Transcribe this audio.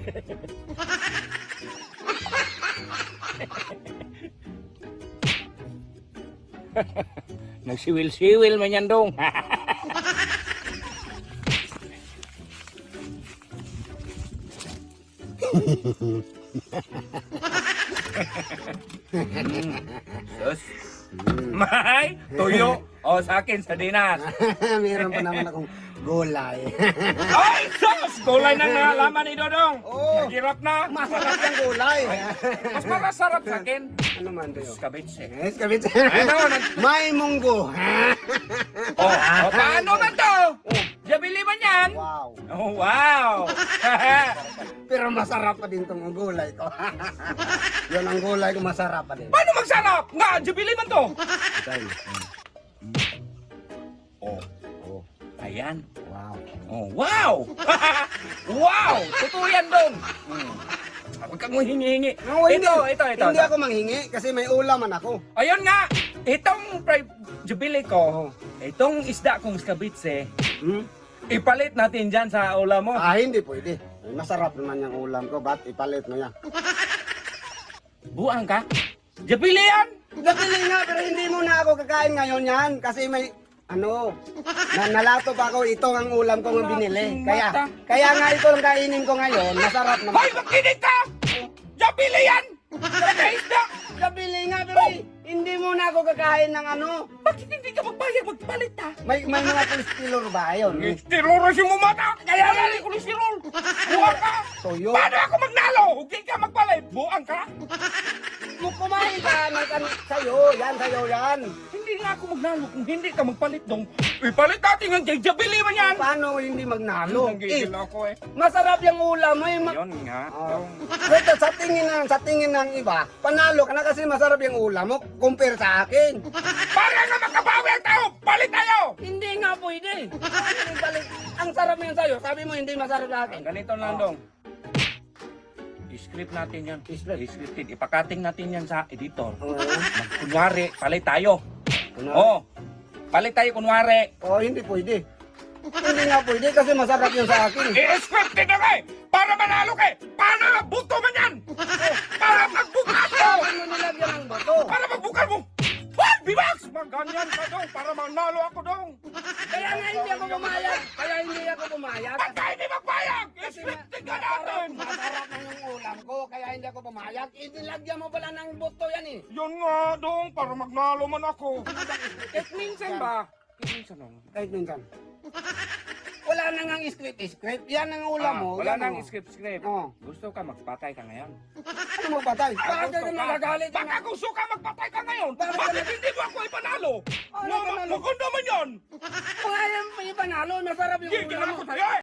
Nagsiwil-siwil man yan dong. Sus. May, tuyo. O, sa akin, sa dinas. Meron pa naman akong gulay. Ay, sus! Kulay na nalaman ni Dodong. Oo. Nagirap na. Masarap yung gulay. Mas masarap sa akin. ano man yun? Skabitse. Yes, kabit. Ano. May munggo. Oh, oh, paano man to? Jabili man yan? wow. Oh, wow! Pero masarap pa din tong gulay ko. Yan ang gulay ko masarap pa din. paano magsarap? Nga, jabili man to. Okay. Ayan. wow. Oh, wow! wow! Totoo yan dong. Hmm. Huwag kang hinihingi. No, hindi. ito, ito, ito. Hindi ako manghingi kasi may ulaman ako. Ayun nga, itong Oh. ko, itong isda kong skabitse, Hmm? ipalit natin dyan sa ulam mo. Ah, hindi pwede. Masarap naman yung ulam ko. Ba't ipalit mo yan? Buang ka? Jabili yan! Gabili nga, pero hindi mo na ako kakain ngayon yan. Kasi may, ano, na, nalato pa ako. Ito ang ulam ko nga binili. Kaya, kaya nga ito ang kainin ko ngayon. Masarap naman. Hoy, makinig ka! Jabili yan! Nakaisda! Gabili nga, pero hindi mo na ako kakain ng ano. Bakit hindi ka magbayad magpalit ha? May, may mga kolesterol ba yun? Tiroro si mumata! Kaya lali ko ni sirol! Buang ka! So yun. Paano ako magnalo? Huwag ka magpalit! Buang ka! Kung kumain ka, may kan sa'yo. Yan, sa'yo yan. Hindi nga ako magnalo kung hindi ka magpalit dong. Ipalit natin ang jabili man yan! Paano hindi magnalo? Eh, Nanggigil ako eh. masarap yung ulam mo. Eh, Yun nga. Oh. Ito, sa tingin ng sa tingin ng iba, panalo ka na kasi masarap yung ulam mo compare sa akin. Para nga makabawi ang tao! Palit tayo! Hindi nga pwede. Hindi. Ang sarap mo yun sa'yo. Sabi mo hindi masarap sa akin. Ang ganito lang dong. I-script natin yan. I-scripted. Ipakating natin yan sa editor. Oo. Kunwari, palit tayo. Ano? Oh, palit tayo kunwari. Oh, hindi pwede. Hindi nga pwede kasi masarap yun sa akin. I-scripted na ka eh! Para manalo ka eh! Para magbuto man yan! Para magbukas mo! Ano nilagyan ng bato? Para magbukas mo! What? Bimax! Maganyan ka dong para manalo ako dong! Kaya nga hindi ako pumayag. Kaya hindi ako pumayag. Ba't ka hindi magpayag? Kasi I-scripted ka natin! Masarap na yung ulam ko. Kaya hindi ako pumayag. Inilagyan mo pala ng boto yan eh. Yun nga dong, para magnalo man ako. Kahit minsan ba? Kahit minsan lang. Kahit minsan. Wala na nga script-script. Yan ang ulam mo. Ah, wala Yan nang ang- script script. Oh. Gusto ka magpatay ka ngayon? Ano mo patay? Bakit Gusto ka nagagalit? Baka gusto ka magpatay ka ngayon? Bakit ka- hindi mo ako ipanalo? Ano Mo-? Maganda man yun! Kung ayaw mo ipanalo, masarap yung ulam mo. sa'yo eh!